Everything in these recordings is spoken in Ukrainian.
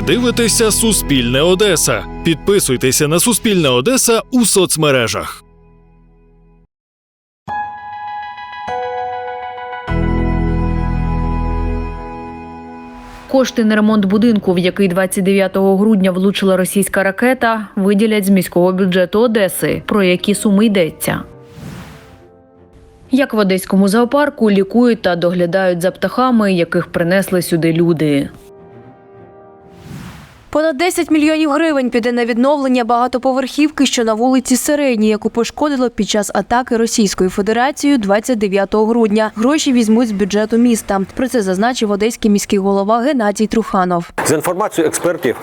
Ви дивитеся Суспільне Одеса. Підписуйтеся на Суспільне Одеса у соцмережах. Кошти на ремонт будинку, в який 29 грудня влучила російська ракета, виділять з міського бюджету Одеси. Про які суми йдеться? Як в одеському зоопарку лікують та доглядають за птахами, яких принесли сюди люди. Понад 10 мільйонів гривень піде на відновлення багатоповерхівки, що на вулиці Середній, яку пошкодило під час атаки Російською Федерацією 29 грудня. Гроші візьмуть з бюджету міста. Про це зазначив одеський міський голова Геннадій Труханов. За інформацією експертів,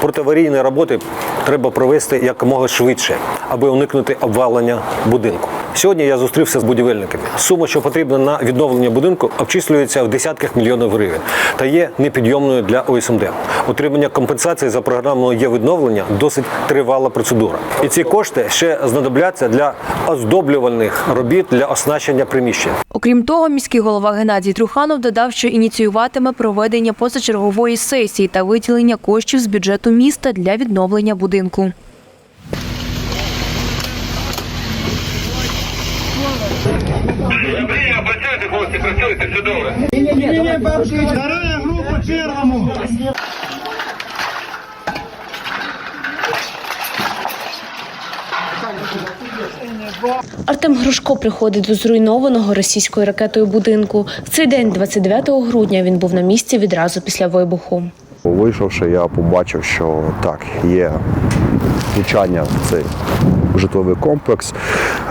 протиаварійні роботи треба провести якомога швидше, аби уникнути обвалення будинку. Сьогодні я зустрівся з будівельниками. Сума, що потрібна на відновлення будинку, обчислюється в десятках мільйонів гривень та є непідйомною для ОСМД. Отримання компенсації за програмою є відновлення досить тривала процедура. І ці кошти ще знадобляться для оздоблювальних робіт для оснащення приміщень. Окрім того, міський голова Геннадій Труханов додав, що ініціюватиме проведення позачергової сесії та виділення коштів з бюджету міста для відновлення будинку. Время працюєте, хлопці, працюєте, все добре. Вторая группа первому. Артем Грушко приходить до зруйнованого російською ракетою будинку. В цей день, 29 грудня, він був на місці відразу після вибуху. Вийшовши, я побачив, що так, є влучання в цей житловий комплекс.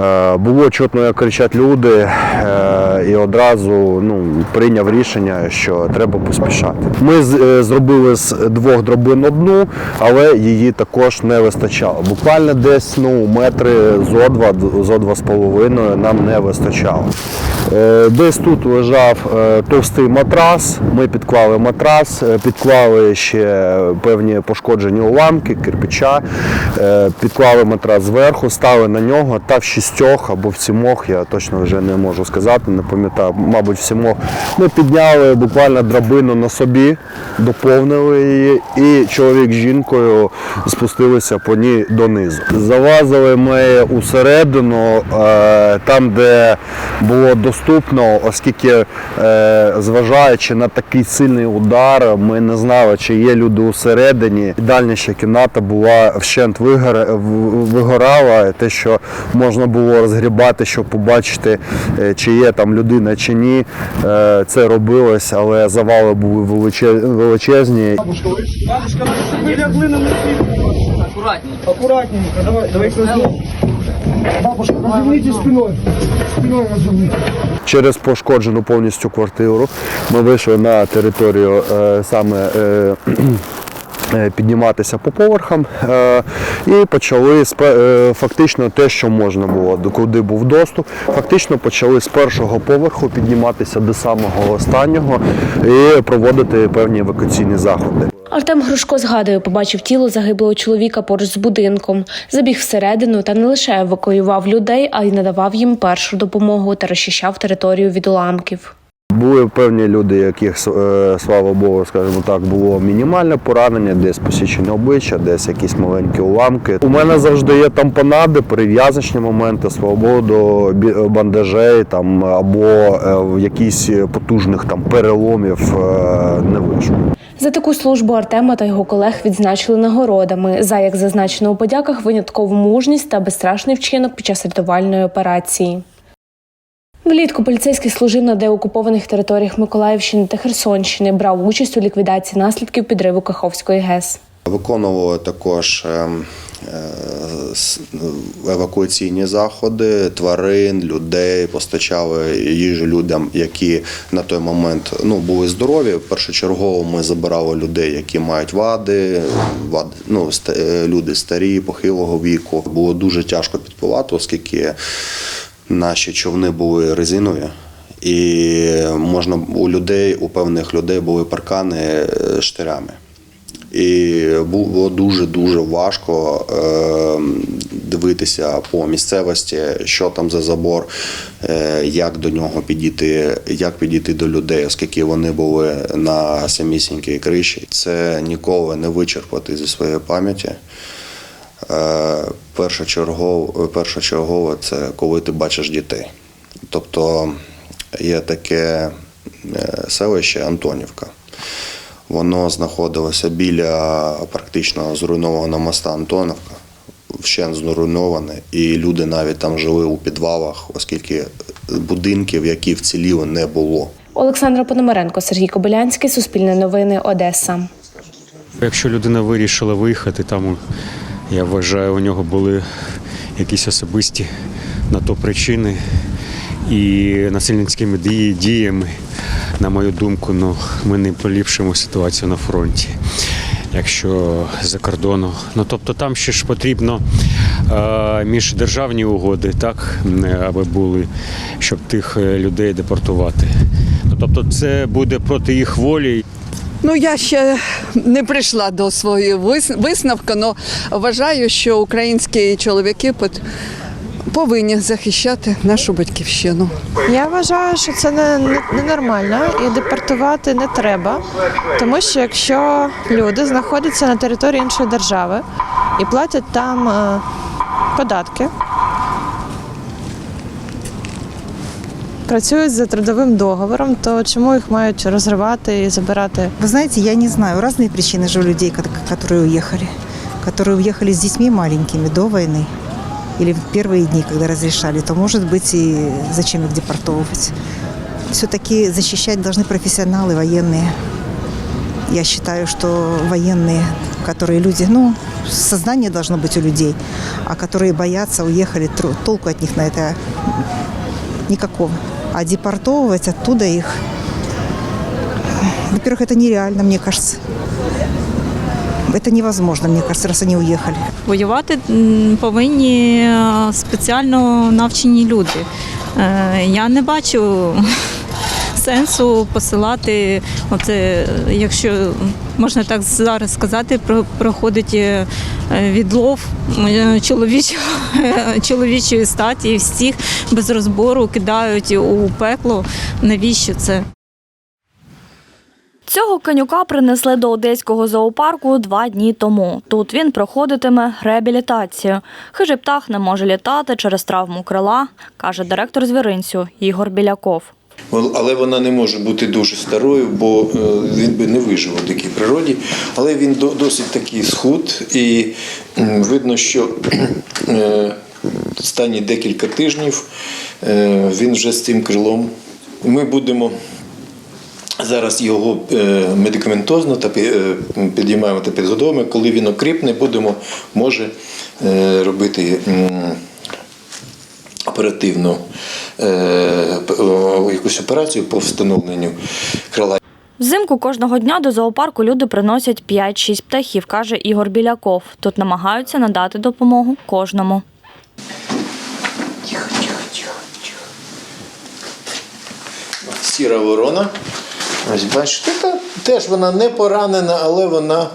Е, Було чутно, як кричать люди, е, і одразу ну, прийняв рішення, що треба поспішати. Ми е, зробили з двох дробин одну, але її також не вистачало. Буквально десь ну, метри зо два, зо два з половиною нам не вистачало. Десь тут лежав товстий матрас. Ми підклали матрас, підклали ще певні пошкоджені уламки, кирпича, підклали матрас зверху, стали на нього та в шістьох або в сімох, я точно вже не можу сказати, не пам'ятаю, мабуть, в сімох. Ми підняли буквально драбину на собі, доповнили її, і чоловік з жінкою спустилися по ній донизу. Залазили ми усередину, е, там, де було доступно, оскільки, е, зважаючи на такий сильний удар, ми не знали, чи є люди усередині. Дальніша кімната була вщент вигора- в- вигорала, те, що можна було розгрібати, щоб побачити, е, чи є там людина чи ні. Е, Це робилось, але завали були величезні. Бабушка, вы лягли на. Аккуратненько. Аккуратненько. Давай, давай возьмем. Бабушка, разверните спиной. Спиной разверните. Через пошкоджену повністю квартиру ми вийшли на територію е, саме. Е, Підніматися по поверхам е, і почали е, фактично те, що можна було, до куди був доступ. Фактично почали з першого поверху підніматися до самого останнього і проводити певні евакуаційні заходи. Артем Грушко згадує, побачив тіло загиблого чоловіка поруч з будинком, забіг всередину та не лише евакуював людей, а й надавав їм першу допомогу та розчищав територію від уламків. Були певні люди, яких, е, слава Богу, скажімо так, було мінімальне поранення, десь посічення обличчя, десь якісь маленькі уламки. У мене завжди є тампонади, перев'язочні моменти, слава Богу, до бандажей там, або е, в якісь потужних там переломів е, не вийшло. За таку службу Артема та його колег відзначили нагородами. За як зазначено у подяках, виняткову мужність та безстрашний вчинок під час рятувальної операції. Влітку поліцейський служив на деокупованих територіях Миколаївщини та Херсонщини, брав участь у ліквідації наслідків підриву Каховської ГЕС. Виконували також ем, е, евакуаційні заходи тварин, людей, постачали їжу людям, які на той момент ну, були здорові. Першочергово ми забирали людей, які мають вади, вади ну, е, люди старі, похилого віку. Було дуже тяжко підпливати, оскільки наші човни були резинові. І можна у людей, у певних людей були паркани е, штирями. І було дуже дуже важко е, дивитися по місцевості, що там за забор, е, як до нього підійти, як підійти до людей, оскільки вони були на самісінькій криші. Це ніколи не вичерпати зі своєї пам'яті. Е, Першочергово, першочергово це коли ти бачиш дітей. Тобто є таке е, селище Антонівка. Воно знаходилося біля практично зруйнованого моста Антоновка, вщент зруйноване, і люди навіть там жили у підвалах, оскільки будинків, які вціліли, не було. Олександра Пономаренко, Сергій Кобилянський, Суспільне новини, Одеса. Якщо людина вирішила виїхати, там я вважаю, у нього були якісь особисті на то причини. І насильницькими діями, на мою думку, ну, ми не поліпшимо ситуацію на фронті. Якщо за кордону. Ну тобто там ще ж потрібно е, міждержавні угоди, так, аби були, щоб тих е, людей депортувати. Ну, тобто це буде проти їх волі. Ну, я ще не прийшла до своєї вис- висновку, але вважаю, що українські чоловіки повинні захищати нашу батьківщину. Я вважаю, що це не, не, ненормально і депортувати не треба, тому що якщо люди знаходяться на території іншої держави і платять там е, податки, працюють за трудовим договором, то чому їх мають розривати і забирати? Вы знаете, я не знаю, разные причины же у людей, ко- которые уехали. Которые уехали с детьми маленькими до войны или в первые дни, когда разрешали, то, может быть, и зачем их депортовывать. Все-таки защищать должны профессионалы, военные. Я считаю, что военные, которые люди, ну, сознание должно быть у людей, а которые боятся, уехали, тру- толку от них на это никакого. А депортовывать оттуда их, во-первых, это нереально, мне кажется. Это невозможно, мне кажется, раз они уехали. Воювати м, повинні е, спеціально навчені люди. Е, Я не бачу сенсу посилати, оце, якщо можна так зараз сказати, проходить е, відлов е, чоловічого, чоловічої статі і всіх без розбору кидають у пекло. Навіщо це? Цього конюка принесли до одеського зоопарку два дні тому. Тут він проходитиме реабілітацію. Хижий птах не може літати через травму крила, каже директор звіринцю Ігор Біляков. Але вона не може бути дуже старою, бо е, він би не вижив у дикій природі. Але він досить такий схуд, і видно, що е, останні декілька тижнів е, він вже з цим крилом. Ми будемо зараз його медикаментозно та підіймаємо та підгодовуємо. Коли він окріпне, будемо може робити. Оперативну е, якусь операцію по встановленню крила. Взимку кожного дня до зоопарку люди приносять 5-6 птахів, каже Ігор Біляков. Тут намагаються надати допомогу кожному. Сіра ворона. Ось бачите, теж вона не поранена, але вона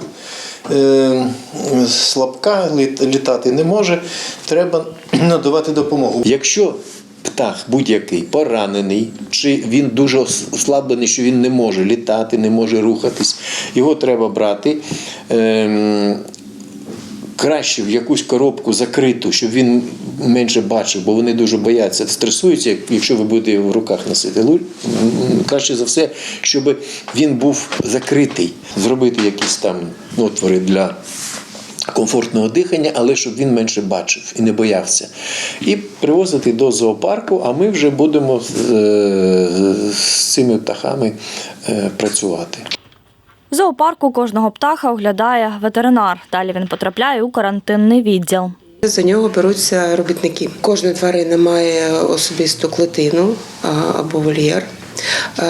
слабка, літати не може. Треба надавати допомогу. Якщо птах будь-який поранений, чи він дуже ослаблений, що він не може літати, не може рухатись, його треба брати. Е, краще в якусь коробку закриту, щоб він менше бачив, бо вони дуже бояться, стресуються, якщо ви будете його в руках носити. Краще за все, щоб він був закритий, зробити якісь там отвори для. Комфортного дихання, але щоб він менше бачив і не боявся. І привозити до зоопарку, а ми вже будемо з, е, з цими птахами е, працювати. В зоопарку кожного птаха оглядає ветеринар. Далі він потрапляє у карантинний відділ. За нього беруться робітники. Кожна тварина має особисту клетину або вольєр.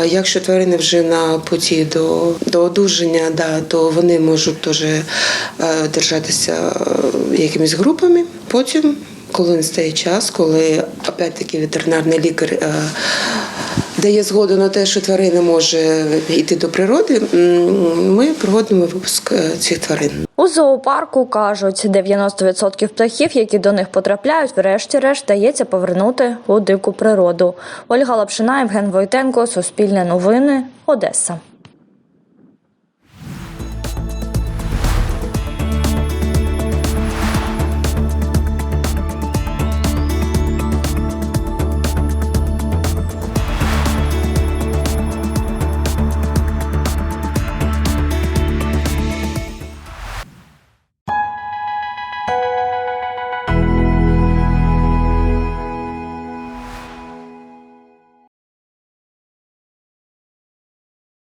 Якщо тварини вже на путі до, до одужання, да, то вони можуть теж е, держатися е, якимись групами. Потім, коли настає час, коли опять-таки ветеринарний лікар е, дає згоду на те, що тварина може йти до природи, ми проводимо випуск е, цих тварин. У зоопарку кажуть, 90% птахів, які до них потрапляють, врешті-решт дається повернути у дику природу. Ольга Лапшина, Євген Войтенко, Суспільне новини, Одеса.